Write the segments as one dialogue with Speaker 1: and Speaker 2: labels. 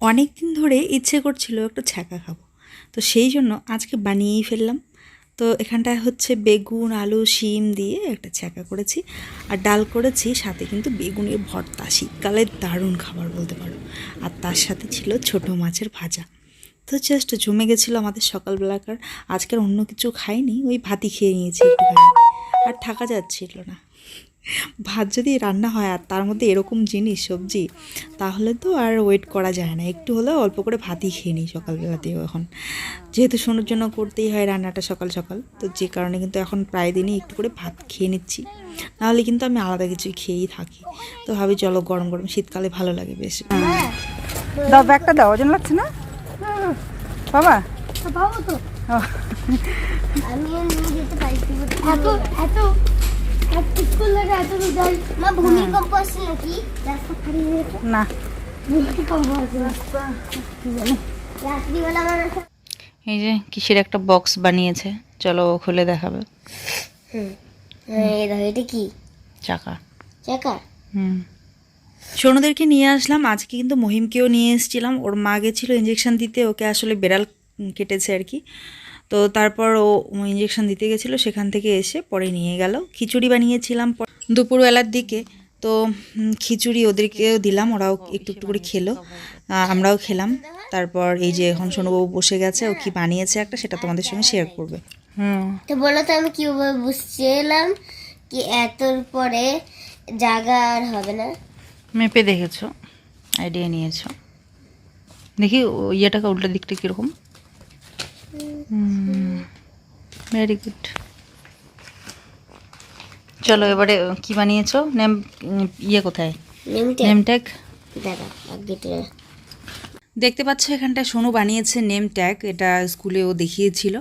Speaker 1: অনেক দিন ধরে ইচ্ছে করছিল একটু ছ্যাঁকা খাব। তো সেই জন্য আজকে বানিয়েই ফেললাম। তো এখানটায় হচ্ছে বেগুন, আলু, শিম দিয়ে একটা ছ্যাঁকা করেছি। আর ডাল করেছি, সাথে কিন্তু বেগুনের ভর্তা, শীতকালের দারুণ খাবার বলতে পারো। আর তার সাথে ছিল ছোট মাছের ভাজা। তো জাস্ট জমে গেছিল আমাদের সকালবেলাকার। আজকের অন্য কিছু খাইনি, ওই ভাতই খেয়ে নিয়েছি আর থাকা যাচ্ছিল না। ভাত যদি রান্না হয় আর তার মধ্যে এরকম জিনিস সবজি তাহলে তো আর ওয়েট করা যায় না। একটু হলেও অল্প করে ভাতই খেয়ে নিই সকালবেলাতেও এখন। যেহেতু শোনোর জন্য করতেই হয় রান্নাটা সকাল সকাল তো যে কারণে কিন্তু এখন প্রায় দিনই একটু করে ভাত খেয়ে নিচ্ছি। নাহলে কিন্তু আমি আলাদা কিছুই খেয়েই থাকি। তো ভাবি চলো গরম গরম শীতকালে ভালো লাগে বেশ।
Speaker 2: দাও ব্যাগটা দাও ওজন লাগছে না? বাবা।
Speaker 3: তো। যেতে পারি এত এত
Speaker 1: এই যে কিসের একটা বক্স বানিয়েছে, চলো ও খুলে দেখাবে।
Speaker 3: এটা কি
Speaker 1: চাকা।
Speaker 3: চাকা
Speaker 1: হুম। সোনুদেরকে নিয়ে আসলাম, আজকে কিন্তু মহিমকেও নিয়ে এসেছিলাম। ওর মা গেছিল ইঞ্জেকশন দিতে, ওকে আসলে বেড়াল কেটেছে আর কি। তো তারপর ও ইঞ্জেকশন দিতে গেছিল সেখান থেকে এসে পরে নিয়ে গেল। খিচুড়ি বানিয়েছিলাম দুপুরবেলার দিকে তো খিচুড়ি ওদেরকেও দিলাম ওরাও একটু একটু করে খেলো। আমরাও খেলাম। তারপর এই যে এখন সোনুবাবু বসে গেছে ও কি বানিয়েছে একটা সেটা তোমাদের সঙ্গে শেয়ার করবে।
Speaker 2: হুম।
Speaker 3: তো বলো তো আমি কীভাবে বুঝছিলাম কি এতর পরে জায়গা আর হবে না?
Speaker 1: মেপে দেখেছ আইডিয়া নিয়েছো। দেখি ও ইয়েটাকে উল্টো দিকটা কীরকম? ভেরি গুড চলো এবারে কি বানিয়েছো? নেম ইয়ে কোথায়? নেম ট্যাগ দেখতে পাচ্ছ এখানটা সোনু বানিয়েছে নেম ট্যাগ এটা স্কুলেও ও দেখিয়েছিল।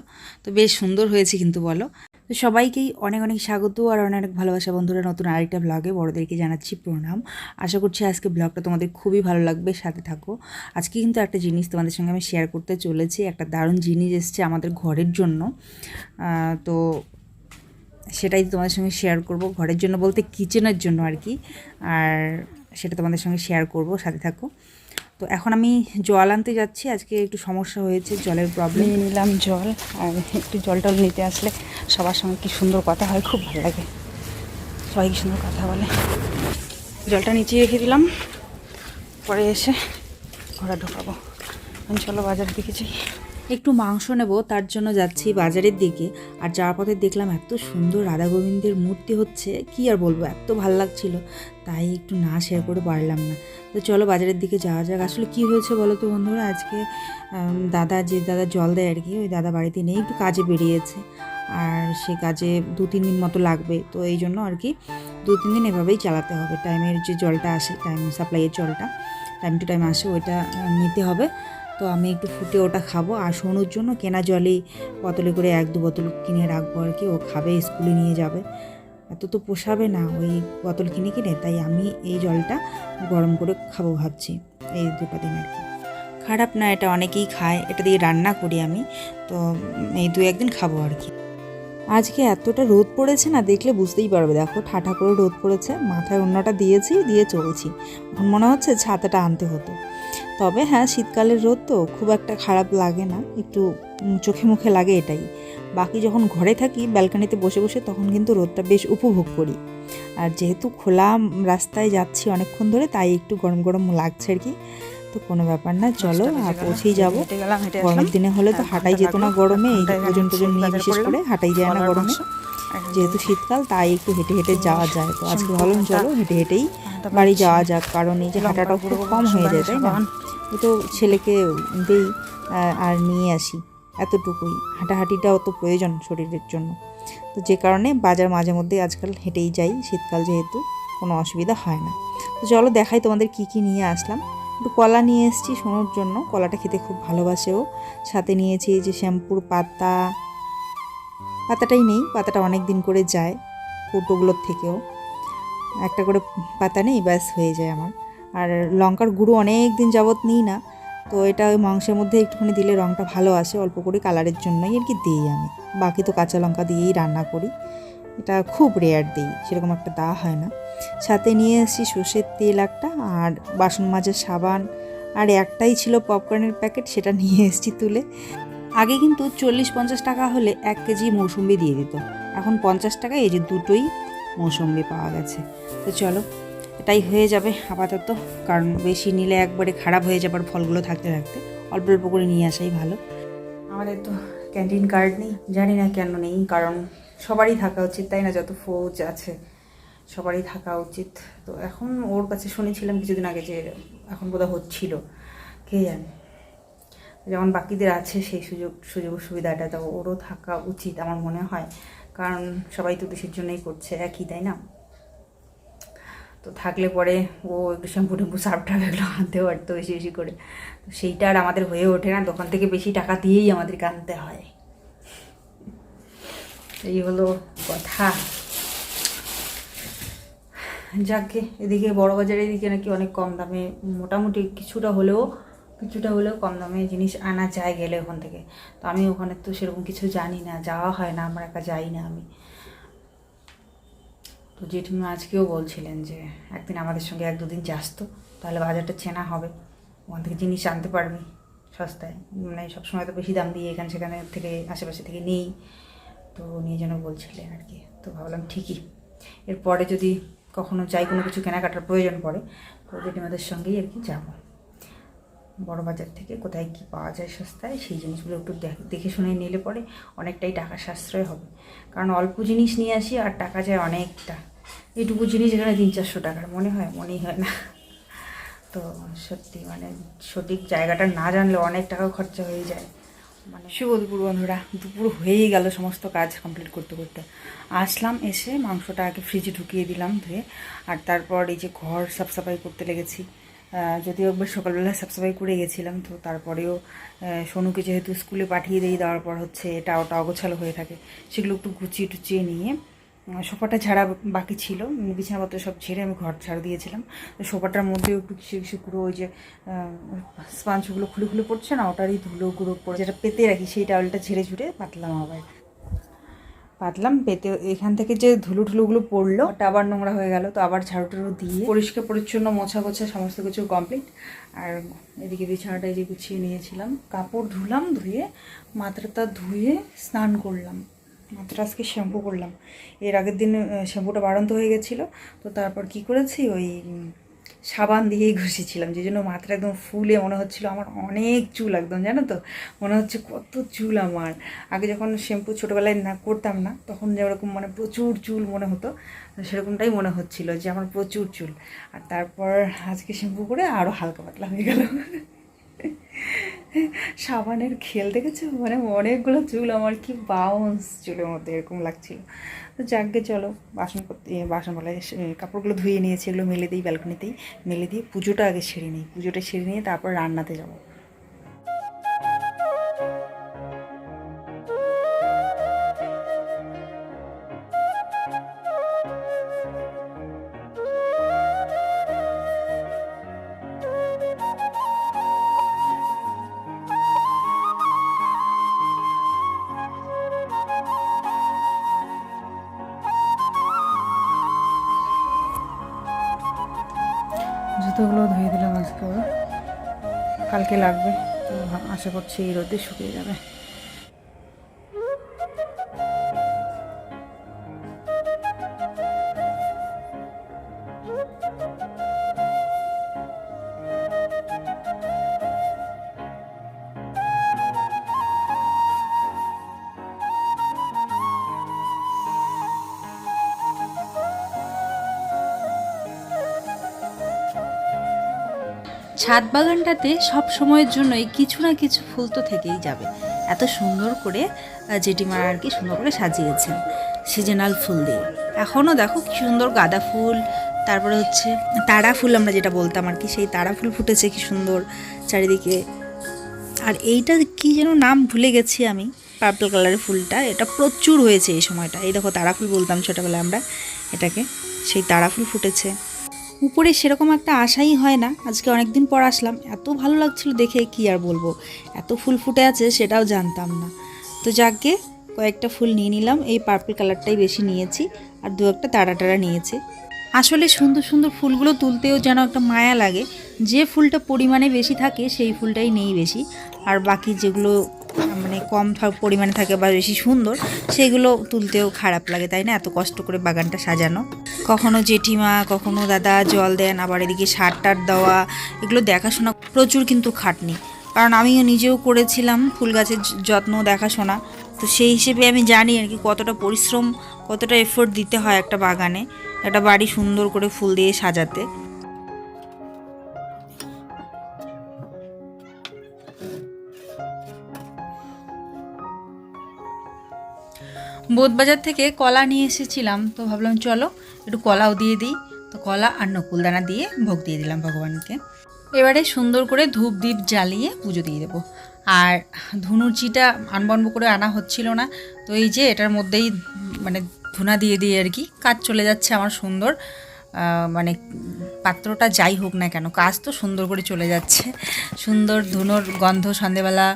Speaker 1: তো বেশ সুন্দর হয়েছে কিন্তু বলো। তো সবাইকেই অনেক অনেক স্বাগত আর অনেক অনেক ভালোবাসা বন্ধুরা নতুন আরেকটা ব্লগে বড়দেরকে জানাচ্ছি প্রণাম। আশা করছি আজকে ব্লগটা তোমাদের খুবই ভালো লাগবে, সাথে থাকো। আজকে কিন্তু একটা জিনিস তোমাদের সঙ্গে আমি শেয়ার করতে চলেছি, একটা দারুণ জিনিস এসছে আমাদের ঘরের জন্য। তো সেটাই তোমাদের সঙ্গে শেয়ার করব। ঘরের জন্য বলতে কিচেনের জন্য আর কি। আর সেটা তোমাদের সঙ্গে শেয়ার করব, সাথে থাকো। তো এখন আমি জল আনতে যাচ্ছি। আজকে একটু সমস্যা হয়েছে জলের প্রবলেম
Speaker 2: নিয়ে নিলাম জল আর একটু জল টল নিতে আসলে সবার সঙ্গে কি সুন্দর কথা হয় খুব ভালো লাগে। সবাই কি সুন্দর কথা বলে। জলটা নিচে রেখে দিলাম। পরে এসে ঘোরা ঢোকাবো। আমি চলো বাজার দিকে যাই।
Speaker 1: একটু মাংস নেব তার জন্য যাচ্ছি বাজারের দিকে। আর যাওয়ার পথে দেখলাম এত সুন্দর রাধা গোবিন্দের মূর্তি হচ্ছে কি আর বলব এত ভালো লাগছিল। তাই একটু না শেয়ার করে পারলাম না। তো চলো বাজারের দিকে যাওয়া যাক। আসলে কি হয়েছে বলো তো বন্ধুরা? আজকে দাদা, যে দাদা জল দেয় আর কি ওই দাদা বাড়িতে নেই, একটু কাজে বেরিয়েছে। আর সে কাজে দু, তিন দিন মতো লাগবে। তো এই জন্য আর কি দু, তিন দিন এভাবেই চালাতে হবে। টাইমের যে জলটা আসে টাইম সাপ্লাইয়ের জলটা টাইম টু টাইম আসে, ওইটা নিতে হবে। তো আমি একটু ফুটে ওটা খাব। আর সোনুর জন্য কেনা জলই বোতলে করে এক, দু বোতল কিনে রাখব আর কি ও খাবে, স্কুলে নিয়ে যাবে। এত তো পোষাবে না, ওই বোতল কিনে কিনে, তাই আমি এই জলটা গরম করে খাব ভাবছি, এই দুটো দিন আর কি। খারাপ না, এটা অনেকেই খায়, এটা দিয়ে রান্না করি আমি, তো এই দু একদিন খাব আর কি। আজকে এতটা রোদ পড়েছে না, দেখলে বুঝতেই পারবে। দেখো, ঠাঠা করে রোদ পড়েছে, মাথায় অন্যটা দিয়েছি, দিয়ে চলছি। মনে হচ্ছে ছাতাটা আনতে হতো। তবে হ্যাঁ শীতকালের রোদ তো, খুব একটা খারাপ লাগে না, একটু চোখে মুখে লাগে এটাই। বাকি যখন ঘরে থাকি, ব্যালকানিতে বসে বসে, তখন কিন্তু রোদটা বেশ উপভোগ করি। আর যেহেতু খোলা রাস্তায় যাচ্ছি অনেকক্ষণ ধরে, তাই একটু গরম গরম লাগছে আর কি। তো কোনো ব্যাপার না চলো আর পৌঁছেই যাব। গরমের দিনে হলে তো হাঁটাই যেত না গরমে এই ওজন টোজন নিয়ে বিশেষ করে হাঁটাই যায় না গরমে। যেহেতু শীতকাল তাই একটু হেঁটে হেঁটে যাওয়া যায়। তো আজকে ভাবলাম চলো হেঁটে হেঁটেই বাড়ি যাওয়া যাক কারণ এই যে হাঁটাটাও খুব কম হয়ে যায় তাই না? তো ছেলেকে দেই আর নিয়ে আসি এতটুকুই। হাঁটাহাঁটিটাও তো প্রয়োজন শরীরের জন্য। তো যে কারণে বাজার মাঝে মধ্যে আজকাল হেঁটেই যাই শীতকাল যেহেতু কোনো অসুবিধা হয় না। তো চলো দেখাই তোমাদের কি কি নিয়ে আসলাম। একটু কলা নিয়ে এসেছি সোনোর জন্য। কলাটা খেতে খুব ভালোবাসেও সাথে নিয়েছি যে শ্যাম্পুর পাতা। পাতাটাই নেই, পাতাটা অনেক দিন করে যায় কৌটোগুলোর থেকেও। একটা করে পাতা নেই, ব্যাস হয়ে যায় আমার। আর লঙ্কার গুঁড়ো অনেক দিন যাবৎ নিই না। তো এটা ওই মাংসের মধ্যে একটুখানি দিলে রঙটা ভালো আসে, অল্প করে কালারের জন্যই আর কি দিই আমি। বাকি তো কাঁচা লঙ্কা দিয়েই রান্না করি। এটা খুব রেয়ার দিই, সেরকম একটা দা হয় না। সাথে নিয়ে এসেছি সর্ষের তেল একটা আর বাসন মাজার সাবান। আর একটাই ছিল পপকর্নের প্যাকেট, সেটা নিয়ে এসেছি তুলে। আগে কিন্তু চল্লিশ পঞ্চাশ টাকা হলে এক কেজি মৌসুম্বি দিয়ে দিত। এখন পঞ্চাশ টাকায় এই যে দুটোই মৌসুম্বি পাওয়া গেছে। তো চলো, এটাই হয়ে যাবে আপাতত। কারণ বেশি নিলে একবারে খারাপ হয়ে যাবার ফলগুলো থাকতে থাকতে। অল্প অল্প করে নিয়ে আসাই ভালো। আমাদের তো ক্যান্টিন কার্ড নেই, জানি না কেন নেই, কারণ সবারই থাকা উচিত, তাই না? যত ফৌজ আছে। সবারই থাকা উচিত। তো এখন ওর কাছে শুনেছিলাম কিছুদিন আগে যে এখন বোধহয় হচ্ছিল, কে জানে? যেমন বাকিদের আছে সেই সুযোগ সুযোগ সুবিধাটা, তো ওরও থাকা উচিত আমার মনে হয়। কারণ সবাই তো দেশের জন্যই করছে, একই, তাই না? তো থাকলে পরে ও একটু শ্যাম্পু টেম্পু সার্ফ টার্ফ এগুলো আনতে পারতো বেশি বেশি করে। তো সেইটা আর আমাদের হয়ে ওঠে না, দোকান থেকে বেশি টাকা দিয়েই আমাদেরকে আনতে হয়। এই হলো কথা। যাকে এদিকে বড় বাজারের এদিকে নাকি অনেক কম দামে, মোটামুটি কিছুটা হলেও কিছুটা হলেও কম দামে জিনিস আনা যায় গেলে ওখান থেকে। তো আমি ওখানে তো সেরকম কিছু জানি না, যাওয়া হয় না, আমার একা যাই না আমি। তো জেঠিমা আজকেও বলছিলেন যে, একদিন আমাদের সঙ্গে এক দুদিন যাস তো, তাহলে বাজারটা চেনা হবে। ওখান থেকে জিনিস আনতে পারবি সস্তায়। মানে সবসময় তো বেশি দাম দিয়ে এখানে সেখানে থেকে, আশেপাশে থেকে নেই। তো নিয়ে যেন বলছিলেন আর কি। তো ভাবলাম ঠিকই। এরপরে যদি কখনো যাই, কোনো কিছু কেনাকাটার প্রয়োজন পড়ে, তো জেঠিমাদের সঙ্গেই আর কি যাব। বড় বাজার থেকে কোথায় কি পাওয়া যায় সস্তায়, সেই জিনিসগুলো একটু দেখ- শুনে নিলে পরে অনেকটাই টাকা সাশ্রয় হবে। কারণ অল্প জিনিস নিয়ে আসি আর টাকা যায় অনেকটা। এইটুকু জিনিস এখানে তিন চারশো টাকার, মনে হয়, মনেই হয় না। তো সত্যি মানে সঠিক জায়গাটা না জানলে অনেক টাকা খরচা হয়ে যায়। শুভ দুপুর, বন্ধুরা। দুপুর হয়েই গেল সমস্ত কাজ কমপ্লিট করতে করতে। আসলাম, এসে মাংসটা আগে ফ্রিজে ঢুকিয়ে দিলাম ধুয়ে, আর তারপর এই যে ঘর সাফসাফাই করতে লেগেছি। যদিও একবার সকালবেলা সাফসাফাই করে গেছিলাম, তো তারপরেও সোনুকে যেহেতু স্কুলে পাঠিয়ে দিয়ে দেওয়ার পর হচ্ছে এটা ওটা অগোছালো হয়ে থাকে। সেগুলো একটু গুছিয়ে টুচিয়ে নিয়ে সোফাটা ছাড়া বাকি ছিল। বিছানাপত্র সব ছেড়ে আমি ঘর ঝাড় দিয়েছিলাম। তো সোফাটার মধ্যেও একটু কিছু কিছু গুঁড়ো ওই যে স্পাঞ্চগুলো খুলে খুলে পড়ছে না, ওটারই ধুলো গুঁড়ো পড়ে যেটা পেতে রাখি, সেই টাওয়েলটা ছেড়ে ঝুড়ে পাতলাম আবার। পাতলাম, পেতে এখান থেকে যে ধুলো ধুলোগুলো পড়ল, ওটা আবার নোংরা হয়ে গেল, তো আবার ঝাড়ু টাড়ু দিয়ে পরিষ্কার পরিচ্ছন্ন, মোছা গোছা, সমস্ত কিছু কমপ্লিট আর এদিকে বিছানাটা যে গুছিয়ে নিয়েছিলাম, কাপড় ধুলাম, ধুয়ে মাথাটা ধুয়ে স্নান করলাম। মাথাটা আজকে শ্যাম্পু করলাম। এর আগের দিন শ্যাম্পুটা বাড়ন্ত হয়ে গেছিল। তো তারপর কি করেছি? ওই সাবান দিয়েই ঘষেছিলাম। যে জন্য মাথাটা একদম ফুলে মনে হচ্ছিল আমার অনেক চুল একদম, জানো তো? মনে হচ্ছে কত চুল আমার। আগে যখন শ্যাম্পু ছোটোবেলায় না করতাম না, তখন যেরকম মানে প্রচুর চুল মনে হতো, সেরকমটাই মনে হচ্ছিল যে আমার প্রচুর চুল। আর তারপর আজকে শ্যাম্পু করে আরও হালকা পাতলা হয়ে গেল। সাবানের খেল দেখেছ? মানে অনেকগুলো চুল, আমার কি বাউন্স চুলের মধ্যে এরকম লাগছিল। তো যাকগে, চলো, বাসন বাসন বলে কাপড়গুলো ধুয়ে নিয়েছি এগুলো মেলে দিই ব্যালকনিতেই মেলে দিয়ে পুজোটা আগে সেরে নিই। পুজোটা সেরে নিয়ে তারপর রান্নাতে যাব। লাগবে। তো আশা করছি এই রোদে শুকিয়ে যাবে। ছাদ বাগানটাতে সব সময়ের জন্যই কিছু না কিছু ফুল তো থেকেই যাবে। এত সুন্দর করে জেঠিমা আর কি সুন্দর করে সাজিয়েছেন সিজনাল ফুল দিয়ে। এখনও দেখো কি সুন্দর গাঁদা ফুল, তারপরে হচ্ছে তারা ফুল আমরা যেটা বলতাম আর কি, সেই তারা ফুল ফুটেছে কি সুন্দর চারিদিকে। আর এইটা কি যেন নাম ভুলে গেছি আমি, পার্পল কালারের ফুলটা, এটা প্রচুর হয়েছে এই সময়টা এই দেখো তারা ফুল বলতাম ছোটোবেলায় আমরা, এটাকে। সেই তারা ফুল ফুটেছে। উপরে সেরকম একটা আশাই হয় না। আজকে অনেক দিন পর আসলাম। এত ভালো লাগছিল দেখে কি আর বলব? এত ফুল ফুটে আছে সেটাও জানতাম না। তো যাকে কয়েকটা ফুল নিয়ে নিলাম। এই পার্পল কালারটাই বেশি নিয়েছি আর দু একটা তারা টারা নিয়েছি। আসলে সুন্দর সুন্দর ফুলগুলো তুলতেও যেন একটা মায়া লাগে। যে ফুলটা পরিমাণে বেশি থাকে সেই ফুলটাই নেই বেশি। আর বাকি যেগুলো মানে কম পরিমাণে থাকে বা বেশি সুন্দর, সেগুলো তুলতেও খারাপ লাগে, তাই না? এত কষ্ট করে বাগানটা সাজানো। কখনো জেঠিমা, কখনো দাদা জল দেন, আবার এদিকে সার টার দেওয়া, এগুলো দেখাশোনা প্রচুর কিন্তু খাটনি। কারণ আমিও নিজেও করেছিলাম ফুল গাছের যত্ন, দেখাশোনা। তো সেই হিসেবে আমি জানি আর কি কতটা পরিশ্রম, কতটা এফোর্ট দিতে হয় একটা বাগানে, একটা বাড়ি সুন্দর করে ফুল দিয়ে সাজাতে। বোধবাজার থেকে কলা নিয়ে এসেছিলাম, তো ভাবলাম চলো একটু কলাও দিয়ে দিই। তো কলা আর নকুলদানা দিয়ে ভোগ দিয়ে দিলাম ভগবানকে। এবারে সুন্দর করে ধূপ দ্বীপ জ্বালিয়ে পুজো দিয়ে দেবো। আর ধুনুচিটা আনবনব করে আনা হচ্ছিল না, তো এই যে এটার মধ্যেই মানে ধুনা দিয়ে দিয়ে আর কি, কাজ চলে যাচ্ছে আমার সুন্দর। মানে পাত্রটা যাই হোক না কেন, কাজ তো সুন্দর করে চলে যাচ্ছে। সুন্দর ধুনোর গন্ধ সন্ধেবেলা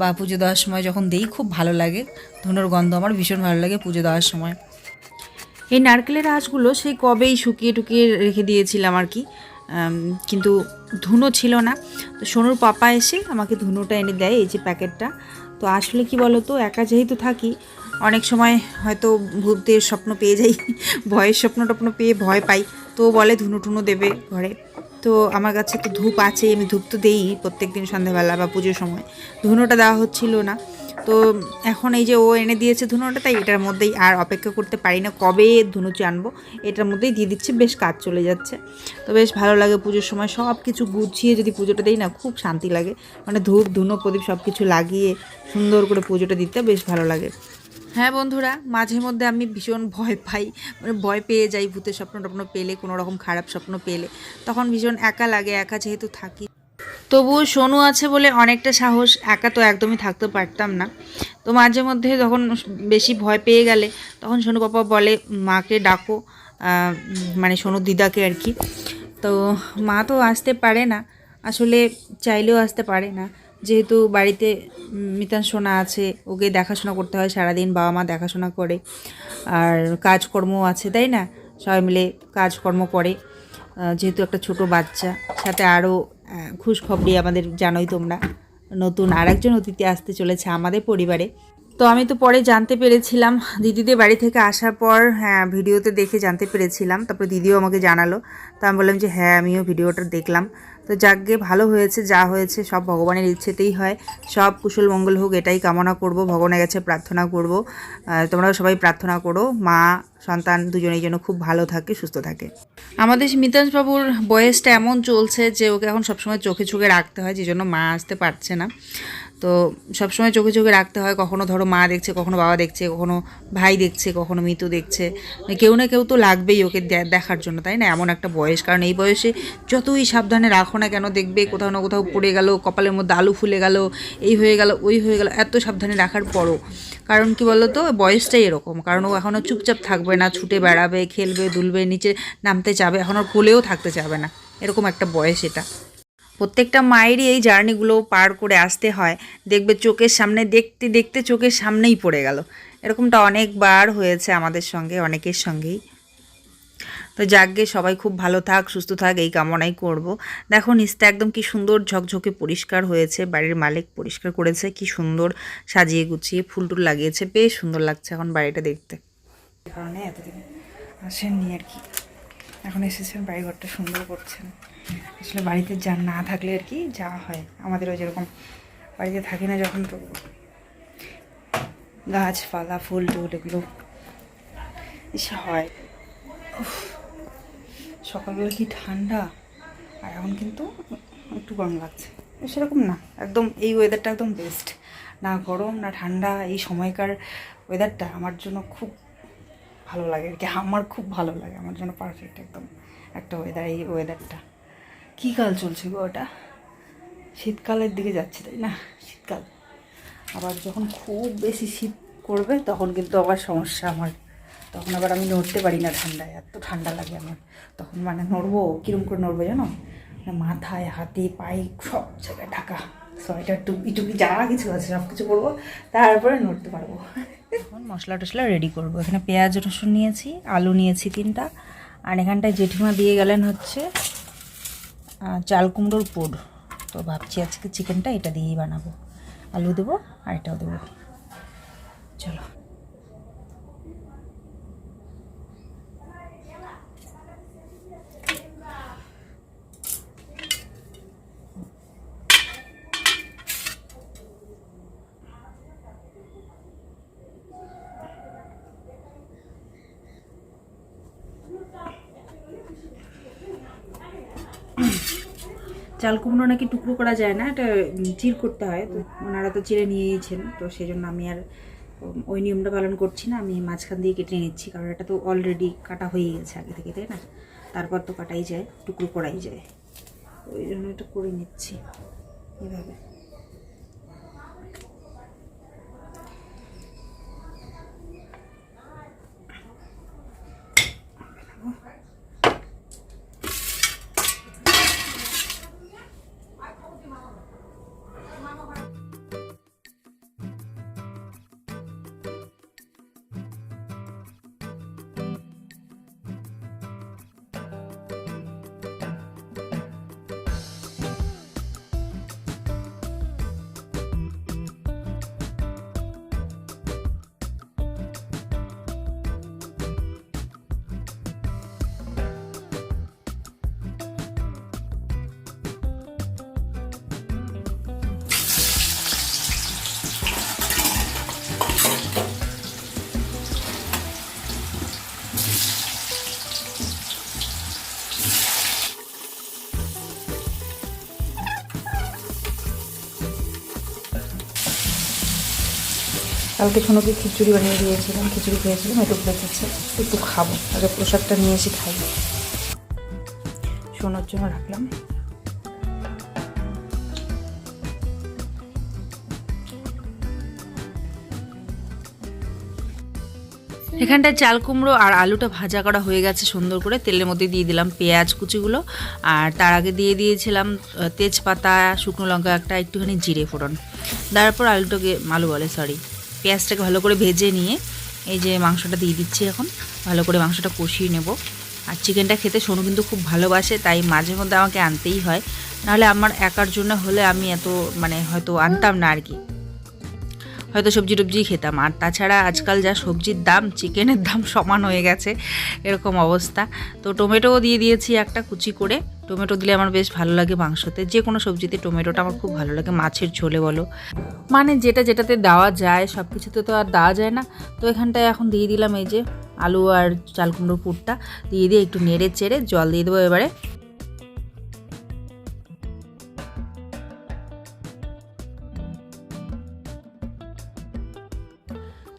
Speaker 1: বা পুজো দেওয়ার সময় যখন দেই খুব ভালো লাগে। ধুনোর গন্ধ আমার ভীষণ ভালো লাগে পুজো দেওয়ার সময়। এই নারকেলের আঁশগুলো সেই কবেই শুকিয়ে টুকিয়ে রেখে দিয়েছিলাম আর কি। কিন্তু ধুনো ছিল না। তো সোনুর পাপা এসে আমাকে ধুনোটা এনে দেয় এই যে প্যাকেটটা। তো আসলে কি বলো তো একা যেহেতু থাকি, অনেক সময় হয়তো ভূতের স্বপ্ন পেয়ে যাই, ভয়ের স্বপ্ন টপ্ন পেয়ে ভয় পাই। তো বলে ধুনো টুনো দেবে ঘরে। তো আমার কাছে তো ধূপ আছে আমি ধূপ তো দেই প্রত্যেক দিন সন্ধ্যাবেলা বা পুজোর সময়। ধুনোটা দেওয়া হচ্ছিল না। তো এখন এই যে ও এনে দিয়েছে ধুনোটা, তাই এটার মধ্যেই আর অপেক্ষা করতে পারি না কবে ধুনো আনব এটার মধ্যেই দিয়ে দিচ্ছে, বেশ কাজ চলে যাচ্ছে। তো বেশ ভালো লাগে পুজোর সময় সব কিছু গুছিয়ে যদি পুজোটা দিই না, খুব শান্তি লাগে। মানে ধূপ, ধুনো প্রদীপ সব কিছু লাগিয়ে সুন্দর করে পুজোটা দিতে বেশ ভালো লাগে। হ্যাঁ বন্ধুরা, মাঝে মধ্যে আমি ভীষণ ভয় পাই। মানে ভয় পেয়ে যাই, ভূতের স্বপ্ন টপ্ন পেলে, কোনো রকম খারাপ স্বপ্ন পেলে। তখন ভীষণ একা লাগে, একা যেহেতু থাকি। তবুও সোনু আছে বলে অনেকটা সাহস, একা তো একদমই থাকতে পারতাম না। তো মাঝে মধ্যে যখন বেশি ভয় পেয়ে গেলে, তখন সোনু পাপা বলে, মাকে ডাকো। মানে সোনু দিদাকে আর কি। তো মা তো আসতে পারে না। আসলে চাইলেও আসতে পারে না। যেহেতু বাড়িতে মিতান সোনা আছে, ওকে দেখাশোনা করতে হয় সারাদিন, বাবা মা দেখাশোনা করে, আর কাজকর্ম আছে, তাই না? সবাই মিলে কাজকর্ম করে। যেহেতু একটা ছোট বাচ্চা, সাথে আরও খুশ খবরি আমাদের জানোই তোমরা। নতুন আরেকজন অতিথি আসতে চলেছে আমাদের পরিবারে। তো আমি তো পরে জানতে পেরেছিলাম, দিদিদের বাড়ি থেকে আসার পর হ্যাঁ ভিডিওতে দেখে জানতে পেরেছিলাম, তারপর দিদিও আমাকে জানালো। তো আমি বললাম যে হ্যাঁ আমিও ভিডিওটা দেখলাম। তো যাকগে, ভালো হয়েছে, যা হয়েছে, সব ভগবানের ইচ্ছেতেই হয়। সব কুশল মঙ্গল হোক, এটাই কামনা করব, ভগবানের কাছে প্রার্থনা করব। তোমরাও সবাই প্রার্থনা করো, মা, সন্তান দুজনেই যেন খুব ভালো থাকে, সুস্থ থাকে। আমাদের বাবুর বয়সটা এমন চলছে যে ওকে এখন সবসময় চোখে চোখে রাখতে হয় যে জন্য মা আসতে পারছে না। তো সবসময় চোখে চোখে রাখতে হয়, কখনো ধরো মা দেখছে, কখনো বাবা দেখছে, কখনো ভাই দেখছে, কখনো মিতু দেখছে। মানে কেউ না কেউ তো লাগবেই ওকে দেখার জন্য, তাই না? এমন একটা বয়স। কারণ এই বয়সে যতই সাবধানে রাখো না কেন, দেখবে কোথাও না কোথাও পড়ে গেল, কপালের মধ্যে আলু ফুলে গেল, এই হয়ে গেল, ওই হয়ে গেল, এত সাবধানে রাখার পরও। কারণ কি বলো তো বয়সটাই এরকম। কারণ ও এখনও চুপচাপ থাকবে না, ছুটে বেড়াবে, খেলবে, দুলবে, নিচে নামতে চাবে এখন ওর কোলেও থাকতে চাবে না। এরকম একটা বয়স এটা। প্রত্যেকটা মায়েরই এই জার্নিগুলো পার করে আসতে হয়। দেখবে চোখের সামনে, দেখতে দেখতে চোখের সামনেই পড়ে গেল। এরকমটা অনেকবার হয়েছে আমাদের সঙ্গে, অনেকের সঙ্গেই। তো যাকগে, সবাই খুব ভালো থাক, সুস্থ থাক, এই কামনাই করব। দেখো, নিচটা একদম কি সুন্দর, ঝকঝকে পরিষ্কার হয়েছে। বাড়ির মালিক পরিষ্কার করেছে, কি সুন্দর সাজিয়ে গুছিয়ে ফুল টুল লাগিয়েছে। বেশ সুন্দর লাগছে এখন বাড়িটা দেখতে। কারণে এতদিন আসেননি আর কি। এখন এসেছেন, বাড়িঘরটা সুন্দর করছেন। আসলে বাড়িতে যা না থাকলে আর কি যা হয়। আমাদেরও যেরকম বাড়িতে থাকি না যখন তো গাছপালা, ফুল টুল এগুলো এসে হয়। সকালবেলা কি ঠান্ডা? আর এখন কিন্তু একটু গরম লাগছে। সেরকম না, একদম এই ওয়েদারটা একদম বেস্ট না গরম, না ঠান্ডা, এই সময়কার ওয়েদারটা আমার জন্য খুব ভালো লাগে। আর কি, আমার খুব ভালো লাগে। আমার জন্য পারফেক্ট একদম একটা ওয়েদার এই ওয়েদারটা কী কাল চলছে গো ওটা? শীতকালের দিকে যাচ্ছে, তাই না? শীতকাল। আবার যখন খুব বেশি শীত করবে তখন কিন্তু আবার সমস্যা আমার। তখন আবার আমি নড়তে পারি না ঠান্ডায়, এত ঠান্ডা লাগে আমার। তখন মানে নড়বো কীরকম করে নড়বো জানো? মানে মাথায়, হাতে, পায়ে, সব জায়গায় ঢাকা। সোয়েটার, টুপি টুপি, যা কিছু আছে, সব কিছু করব তারপরে নড়তে পারব। এখন মশলা টশলা রেডি করব। এখানে পেঁয়াজ, রসুন নিয়েছি, আলু নিয়েছি তিনটা। আর এখানটায় জেঠিমা দিয়ে গেলেন হচ্ছে চাল কুমড়োর পোড় তো ভাবছি আজকে চিকেনটা এটা দিয়েই বানাবো। আলু দেবো আর এটাও দেবো। চলো। চাল কুমড়ো নাকি টুকরো করা যায় না, এটা চির করতে হয়। তো ওনারা তো চিড়ে নিয়েছেন তো সেই জন্য আমি আর ওই নিয়মটা পালন করছি না। আমি মাঝখান দিয়ে কেটে নিচ্ছি, কারণ এটা তো অলরেডি কাটা হয়ে গেছে আগে থেকে, তাই না? তারপর তো কাটাই যায়, টুকরো করাই যায়। ওই জন্য এটা করে নিচ্ছি, এভাবে। কালকে সোনকে খিচুড়ি বানিয়ে দিয়েছিলাম, খিচুড়ি খেয়েছিলাম, একটু বেঁচেছে একটু খাব। আগে প্রসাদটা নিয়ে এসে খাই। সোনার জন্য রাখলাম। এখানটায় চাল কুমড়ো আর আলুটা ভাজা করা হয়ে গেছে সুন্দর করে। তেলের মধ্যে দিয়ে দিলাম পেঁয়াজ কুচিগুলো। আর তার আগে দিয়ে দিয়েছিলাম তেজপাতা, শুকনো লঙ্কা, একটা একটুখানি জিরে ফোড়ন। তারপর আলুটাকে, আলু বলে সরি পেঁয়াজটাকে ভালো করে ভেজে নিয়ে এই যে মাংসটা দিয়ে দিচ্ছি এখন, ভালো করে মাংসটা কষিয়ে নেব। আর চিকেনটা খেতে সোনু কিন্তু খুব ভালোবাসে, তাই মাঝে মধ্যে আমাকে আনতেই হয়। নাহলে আমার একার জন্য হলে আমি এত মানে হয়তো আনতাম না আর কি হয়তো সবজি টবজি খেতাম। আর তাছাড়া আজকাল যা সবজির দাম, চিকেনের দাম সমান হয়ে গেছে, এরকম অবস্থা। তো টমেটোও দিয়ে দিয়েছি একটা কুচি করে। টমেটো দিলে আমার বেশ ভালো লাগে মাংসতে। যে কোনো সবজিতে টমেটোটা আমার খুব ভালো লাগে, মাছের ঝোলে বলো। মানে যেটা যেটাতে দেওয়া যায় সব কিছুতে তো আর দেওয়া যায় না। তো এখানটায় এখন দিয়ে দিলাম এই যে আলু আর চাল কুমড়ো পুরটা। দিয়ে দিয়ে একটু নেড়ে চেড়ে জল দিয়ে দেবো এবারে।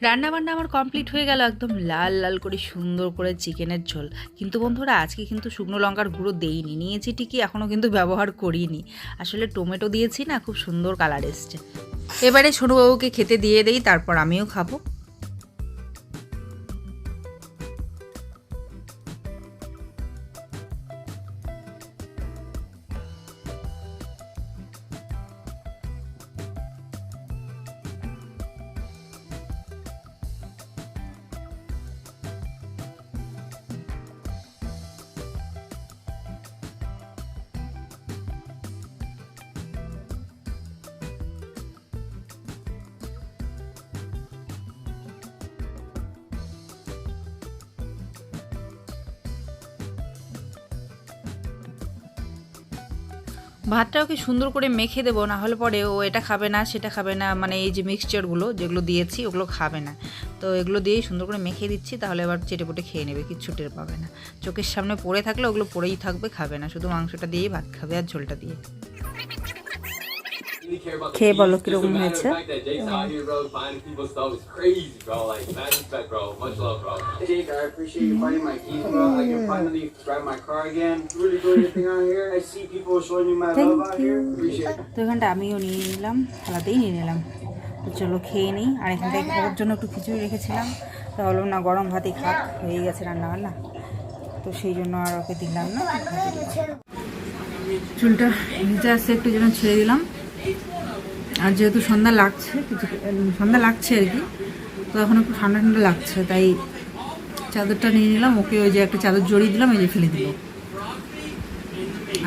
Speaker 1: রান্না বান্না আমার কমপ্লিট হয়ে গেল একদম লাল লাল করে সুন্দর করে চিকেনের ঝোল। কিন্তু বন্ধুরা, আজকে কিন্তু শুকনো লঙ্কার গুঁড়ো দেইনি। নিয়েছি ঠিকই এখনও কিন্তু ব্যবহার করিনি। আসলে টমেটো দিয়েছি না, খুব সুন্দর কালার এসছে। এবারে ছোটোবাবুকে খেতে দিয়ে দেই, তারপর আমিও খাব। ভাতটা ওকে সুন্দর করে মেখে দেবো, না হলে পরে ও এটা খাবে না, সেটা খাবে না মানে এই যে মিক্সচারগুলো যেগুলো দিয়েছি ওগুলো খাবে না। তো এগুলো দিয়েই সুন্দর করে মেখে দিচ্ছি, তাহলে এবার চেটেপুটে খেয়ে নেবে, কিচ্ছু টের পাবে না। চোখের সামনে পড়ে থাকলে ওগুলো পড়েই থাকবে, খাবে না, শুধু মাংসটা দিয়েই ভাত খাবে আর ঝোলটা দিয়ে।
Speaker 4: কে বলো কীরকম হয়েছে
Speaker 1: তো এখানটা আমিও নিয়ে নিলাম খেলাতেই নিয়ে নিলাম। চলো খেয়ে নিই। আর এখান থেকে খাওয়ার জন্য একটু খিচুড়ি রেখেছিলাম। তা হলো না গরম ভাতই খাক হয়ে গেছে রান্না বান্না তো সেই জন্য আর ওকে দিলাম না। চুলটা নিচে আসতে একটু যেন ছেড়ে দিলাম। আর যেহেতু সন্ধ্যা লাগছে, কিছু সন্ধ্যা লাগছে আর কি, তো এখন একটু ঠান্ডা ঠান্ডা লাগছে, তাই চাদরটা নিয়ে নিলাম, ওকে ওই যে একটা চাদর জড়িয়ে দিলাম, এই যে ফেলে দিল।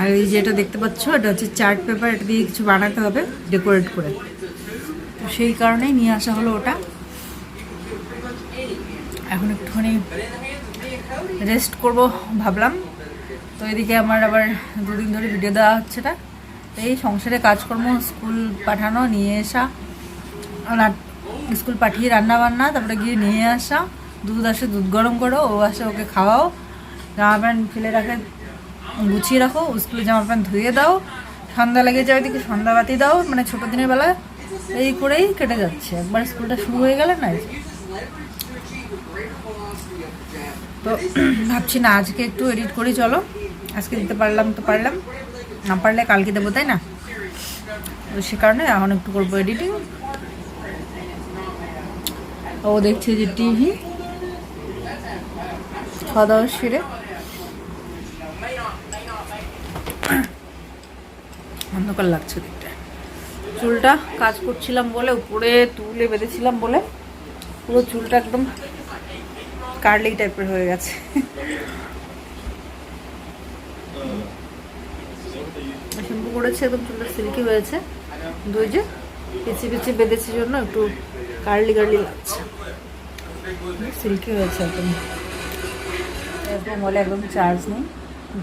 Speaker 1: আর এই যে এটা দেখতে পাচ্ছ, এটা হচ্ছে চার্ট পেপার, এটা দিয়ে কিছু বানাতে হবে, ডেকোরেট করে। তো সেই কারণেই নিয়ে আসা হলো ওটা। এখন একটুখানি রেস্ট করব, ভাবলাম। তো এদিকে আমার আবার দুদিন ধরে ভিডিও দেওয়া হচ্ছে না তো এই সংসারে কাজকর্ম, স্কুল পাঠানো, নিয়ে আসা স্কুল পাঠিয়ে রান্না বান্না তারপরে গিয়ে নিয়ে আসা, দুধ আসে, দুধ গরম করো, ও আসে ওকে খাওয়াও, জামা প্যান্ট ফেলে রাখে, গুছিয়ে রাখো, স্কুলে জামা প্যান্ট ধুয়ে দাও, সন্ধ্যা লেগে যায় ওইদিকে সন্ধ্যাবাতি দাও মানে ছোটো দিনের বেলা এই করেই কেটে যাচ্ছে, একবার স্কুলটা শুরু হয়ে গেলে না তো ভাবছি না, আজকে একটু এডিট করি, চলো, আজকে দিতে পারলাম তো পারলাম। না পারলে কালকে দেবো, তাই না? তো সে কারণে এখন একটু করব এডিটিং ও দেখছে যে টিভি। খাওয়া দাওয়া সেরে। অন্ধকার লাগছে দেখতে। চুলটা কাজ করছিলাম বলে, উপরে তুলে বেঁধেছিলাম বলে, পুরো চুলটা একদম কার্লি টাইপের হয়ে গেছে শ্যাম্পু করেছে একদম চুলটা সিল্কি হয়েছে। দুই যে পিছিয়ে পিছিয়ে বেঁধেছি জন্য একটু কার্লি কার্লি লাগছে। সিল্কি হয়েছে একদম। একদম বলে একদম চার্জ নেই।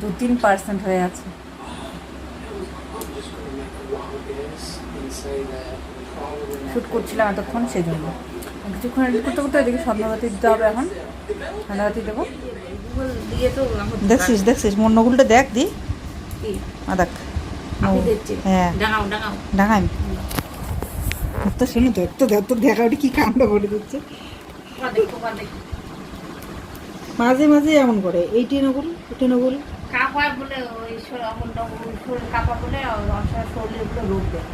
Speaker 1: দু তিন পার্সেন্ট হয়ে আছে। শ্যুট করছিলাম এতক্ষণ সেই জন্য কিছুক্ষণ এডিট করতে করতে এদিকে সন্ধ্যাবাতি দিতে হবে এখন। সন্ধ্যাবাতি দেবো।
Speaker 2: দেখছিস দেখছিস মোর নগুলটা দেখ দি। দেখ। হ্যাঁ।
Speaker 1: ডাঙাও ডাঙাও।
Speaker 2: তো শুনি তো তো দেখা ওটা কি কাণ্ড করে দিচ্ছে
Speaker 1: দেখো দেখো।
Speaker 2: মাঝে মাঝে এমন করে এইটি নগুল ওটি নগুল
Speaker 1: কাপড় বলে ওই কাপড় শরীরে রোগ দেয়।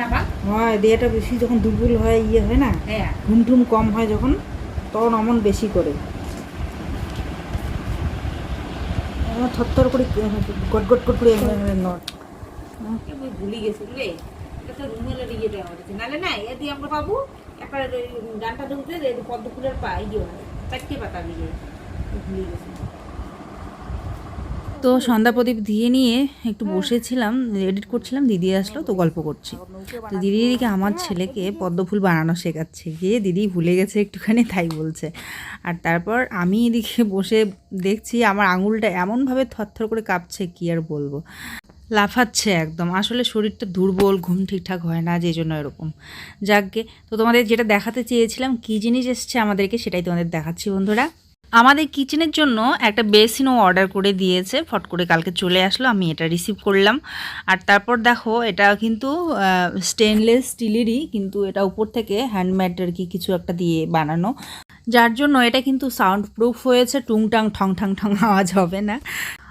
Speaker 1: না
Speaker 2: হয় দেহটা বেশি যখন দুর্বল হয় ইয়ে হয় না
Speaker 1: হ্যাঁ।
Speaker 2: ঘুম টুম কম হয় যখন তখন অমন বেশি করে আমার থরথর করে গট গট গট করে
Speaker 1: আমি ভুলে গেছি রে এটা রুমেলের ইয়েটা হচ্ছে নালে না এদি আমরা পাবো একটা ডানটা ঢুকতে পদ্ম ফুলের পা ইয়ে হয় চারটে পাতা দিয়ে। ভুলে গেছি। তো সন্ধ্যা প্রদীপ দিয়ে নিয়ে একটু বসেছিলাম এডিট করছিলাম দিদি আসলো তো গল্প করছি। তো দিদি এদিকে আমার ছেলেকে পদ্ম ফুল বানানো শেখাচ্ছে গিয়ে দিদি ভুলে গেছে একটুখানি তাই বলছে। আর তারপর আমি এদিকে বসে দেখছি আমার আঙুলটা এমনভাবে থরথর করে কাঁপছে কি আর বলব? লাফাচ্ছে একদম। আসলে শরীরটা দুর্বল ঘুম ঠিকঠাক হয় না যে জন্য এরকম। যাকগে তো তোমাদের যেটা দেখাতে চেয়েছিলাম কী জিনিস এসছে আমাদেরকে সেটাই তোমাদের দেখাচ্ছি বন্ধুরা। আমাদের কিচেনের জন্য একটা বেসিনও অর্ডার করে দিয়েছে। ফট করে কালকে চলে আসলো, আমি এটা রিসিভ করলাম। আর তারপর দেখো, এটা কিন্তু স্টেনলেস স্টিলেরই কিন্তু এটা উপর থেকে হ্যান্ডমেড আর কি কিছু একটা দিয়ে বানানো। যার জন্য এটা কিন্তু সাউন্ড প্রুফ হয়েছে, টুংটাং ঠং ঠং ঠং, আওয়াজ হবে না।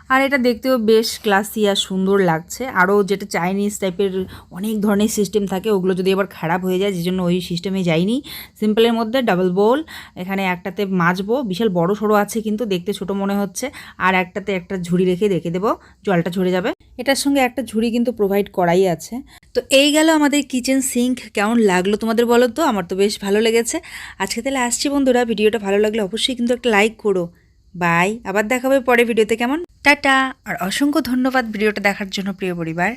Speaker 1: আর এটা দেখতেও বেশ ক্লাসি আর সুন্দর লাগছে। আরও যেটা চাইনিজ টাইপের অনেক ধরনের সিস্টেম থাকে, ওগুলো যদি আবার খারাপ হয়ে যায় যে জন্য ওই সিস্টেমে যাইনি। সিম্পলের মধ্যে ডাবল বোল এখানে একটাতে মাজবো। বিশাল বড় সড়ো আছে কিন্তু, দেখতে ছোট মনে হচ্ছে। আর একটাতে একটা ঝুড়ি রেখে রেখে দেবো, জলটা ঝরে যাবে। এটার সঙ্গে একটা ঝুড়ি কিন্তু প্রোভাইড করাই আছে। তো এই গেল আমাদের কিচেন সিঙ্ক কেমন লাগল তোমাদের বলো তো? আমার তো বেশ ভালো লেগেছে। আজকে তাহলে আসছি বন্ধুরা, ভিডিওটা ভালো লাগলে অবশ্যই কিন্তু একটা লাইক করো। বাই আবার দেখাবে পরে ভিডিওতে কেমন? টাটা। আর অসংখ্য ধন্যবাদ ভিডিওটা দেখার জন্য, প্রিয় পরিবার।